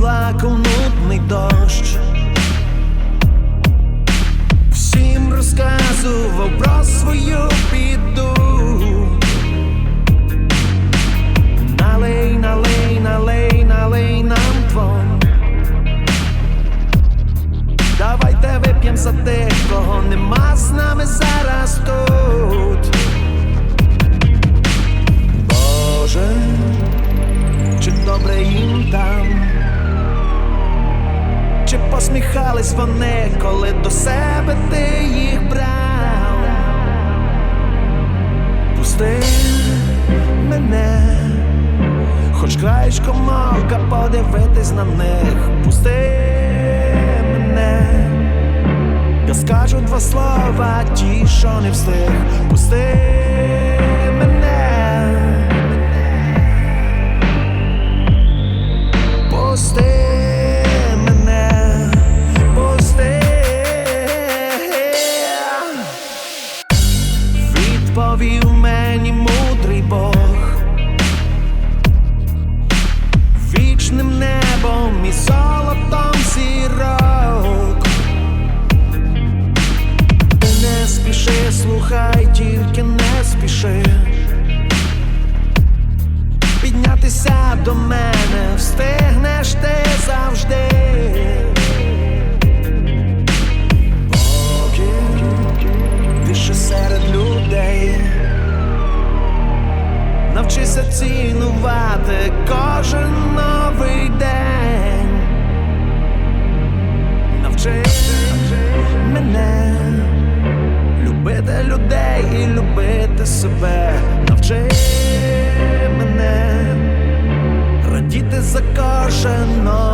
плакав нудний дощ. Всім розказував про свою біду. Налей, налей, налей, налей нам двом. Давайте вип'єм за тих, кого нема з нами зараз тут. Посміхались вони, коли до себе ти їх брав? Пусти мене, хоч краєчком ока подивитись на них, пусти мене, я скажу два слова, ті, що не встиг, пусти Відповів мені мудрий Бог. Вічним небом і золотом зірок. Ти не спіши, слухай, тільки не спіши. Піднятися до мене Навчися цінувати кожен новий день. Навчи мене любити людей і любити себе. Навчи мене радіти за кожен новий.